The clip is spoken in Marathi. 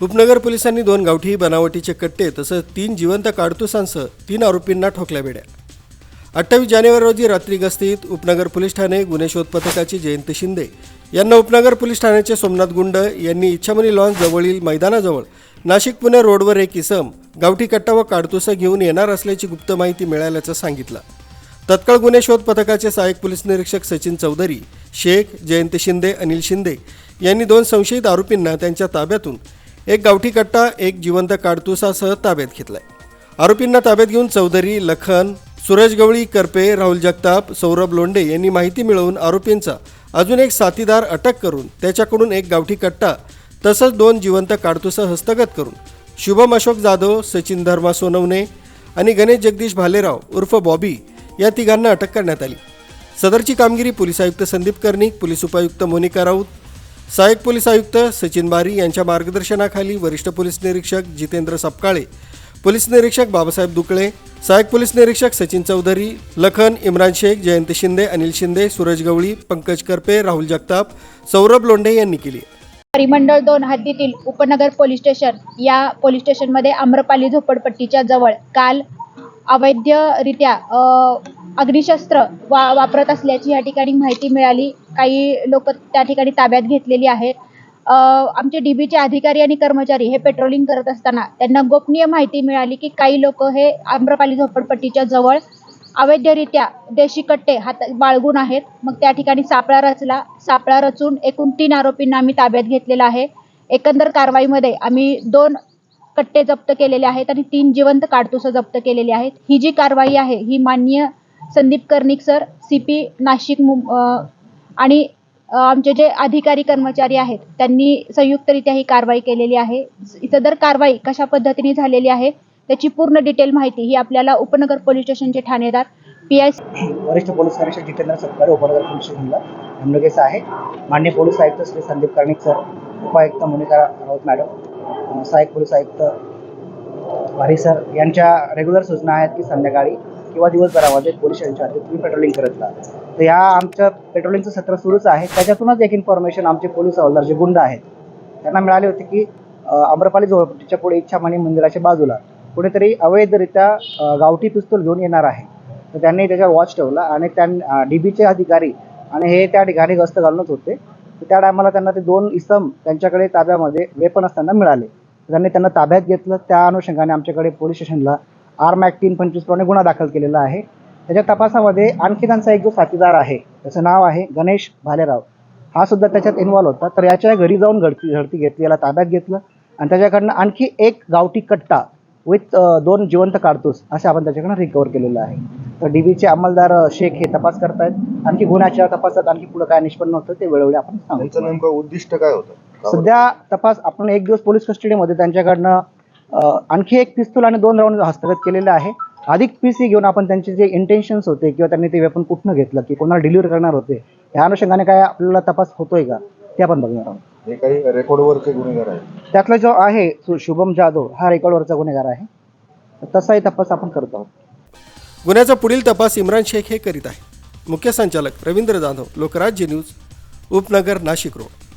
उपनगर पोलिसांनी दोन गावठी बनावटीचे कट्टे तसंच तीन जिवंत काडतुसांसह तीन आरोपींना ठोकल्या बेड्या. अठ्ठावीस जानेवारी रोजी रात्री गस्तीत उपनगर पोलीस ठाणे गुन्हे शोध पथकाची जयंत शिंदे यांना उपनगर पोलीस ठाण्याचे सोमनाथ गुंड यांनी इच्छामणी लॉन्स जवळील मैदानाजवळ नाशिक पुणे रोडवर एक इसम गावठी कट्टा व काडतुसं घेऊन येणार असल्याची गुप्त माहिती मिळाल्याचं सांगितलं. तत्काळ गुन्हे शोध पथकाचे सहाय्यक पोलीस निरीक्षक सचिन चौधरी शेख जयंत शिंदे अनिल शिंदे यांनी दोन संशयित आरोपींना त्यांच्या ताब्यातून एक गावठी कट्टा एक जिवंत काडतुसासह ताब्यात घेतलाय. आरोपींना ताब्यात घेऊन चौधरी लखन सुरज गवळी करपे राहुल जगताप सौरभ लोंडे यांनी माहिती मिळवून आरोपींचा अजून एक साथीदार अटक करून त्याच्याकडून एक गावठी कट्टा तसंच दोन जिवंत काडतुसं हस्तगत करून शुभम अशोक जाधव सचिन धर्मा सोनवणे आणि गणेश जगदीश भालेराव उर्फ बॉबी या तिघांना अटक करण्यात आली. सदरची कामगिरी पोलीस आयुक्त संदीप कर्णिक पोलीस उपायुक्त मोनिका राऊत सहाय्यक पोलीस आयुक्त सचिन बारी यांच्या मार्गदर्शनाखाली वरिष्ठ पोलीस निरीक्षक जितेंद्र सपकाळे पोलीस निरीक्षक बाबासाहेब दुकळे सहाय्यक पोलीस निरीक्षक सचिन चौधरी लखन इम्रान शेख जयंत शिंदे अनिल शिंदे सूरज गवळी पंकज करपे राहुल जगताप सौरभ लोंढे यांनी केली. परिमंडळ दोन हद्दीतील उपनगर पोलीस स्टेशन या पोलीस स्टेशनमध्ये आम्रपाली झोपडपट्टीच्या जवळ काल अवैधरित्या अग्निशस्त्र वा वापरत असल्याची या ठिकाणी माहिती मिळाली. काही लोक त्या ठिकाणी ताब्यात घेतलेली आहेत. आमचे डी बीचे अधिकारी आणि कर्मचारी हे पेट्रोलिंग करत असताना त्यांना गोपनीय माहिती मिळाली की काही लोक हे आम्रपाली झोपडपट्टीच्या जवळ अवैधरित्या देशी कट्टे हात बाळगून आहेत. मग त्या ठिकाणी सापळा रचला सापळा रचून एकूण तीन आरोपींना आम्ही ताब्यात घेतलेला आहे. एकंदर कारवाईमध्ये आम्ही दोन कट्टे जप्त केलेले आहेत आणि तीन जिवंत काडतुसं जप्त केलेली आहेत. ही जी कारवाई आहे ही माननीय Sandeep Karnik sir C P Nashik आणि आमचे जे अधिकारी कर्मचारी आहेत त्यांनी संयुक्तरित्या ही कारवाई केलेली आहे. सदर कारवाई कशा पद्धतीने झालेली आहे त्याची पूर्ण डिटेल माहिती ही आपल्याला उपनगर पोलीस स्टेशनचे ठाणेदार पी आय वरिष्ठ पोलीस निरीक्षक जितेंद्र सत्कार उपनगर पोलीस स्टेशनला नेमणुकीचं आहे माननीय पोलीस आयुक्त श्री संदीप कर्णिक सर उपायुक्त मोनिका राऊत मॅडम अं, सहाय्यक पोलीस आयुक्त वारी सर यांच्या रेग्युलर सूचना आहेत की संध्याकाळी किंवा दिवसभरामध्ये पोलिसांच्या तुम्ही पेट्रोलिंग करत राहा तर ह्या आमच्या पेट्रोलिंगचं सत्र सुरूच आहे. त्याच्यातूनच एक इन्फॉर्मेशन आमचे पोलीस हवालदार जे गुंड आहेत त्यांना मिळाले होते की आम्रपाली जवळच्या पुढे इच्छामणी मंदिराच्या बाजूला कुठेतरी अवैधरित्या गावठी पिस्तूल घेऊन येणार आहे. तर त्यांनी त्याच्यावर वॉच ठेवला आणि त्या डी बीचे अधिकारी आणि हे त्या ठिकाणी गस्त घालूनच होते. तर त्या टायमाला त्यांना ते दोन इसम त्यांच्याकडे ताब्यामध्ये वेपन असताना मिळाले. त्यांनी त्यांना ताब्यात घेतलं. त्या अनुषंगाने आमच्याकडे पोलीस स्टेशनला आर्म ॲक्ट तीन पंचवीस प्रमाणे गुन्हा दाखल केलेला आहे. त्याच्या तपासामध्ये आणखी त्यांचा एक जो साथीदार आहे त्याचं नाव आहे गणेश भालेराव. हा सुद्धा त्याच्यात इन्व्हॉल्व होता. तर याच्या घरी जाऊन घडती झडती घेतली याला ताब्यात घेतलं. आणि त्याच्याकडनं आणखी एक गावठी कट्टा विथ दोन जिवंत काडतूस असे आपण त्याच्याकडनं रिकवर केलेलं आहे. तर डी बीचे अंमलदार शेख हे तपास करतायत. आणखी गुन्ह्याच्या तपासात आणखी पुढे काय निष्पन्न होतं ते वेळोवेळी आपण सांगू. नेमकं उद्दिष्ट काय होतं? सध्या तपास आपण एक दिवस पोलीस कस्टडीमध्ये त्यांच्याकडनं आणखी एक पिस्तूल आणि दोन राऊंड हस्तगत केलेले आहे. अधिक पीसी घेऊन आपण त्यांचे जे इंटेन्शन्स होते किंवा त्यांनी ते वेपन कुठनं घेतलं की कोणाला डिलिव्हर करणार होते या अनुषंगाने काय आपल्याला तपास होतोय का? ते आपण बघणार आहोत. हे काही रेकॉर्डवरचे गुन्हेगार आहेत. त्यातला जो आहे शुभम जाधव हा रेकॉर्डवरचा गुन्हेगार आहे. तसाही तपास आपण करत आहोत. गुन्ह्याचा पुढील तपास इम्रान शेख हे करीत आहे मुख्य संचालक रवींद्र जाधव लोकराज्य न्यूज उपनगर नाशिक रोड.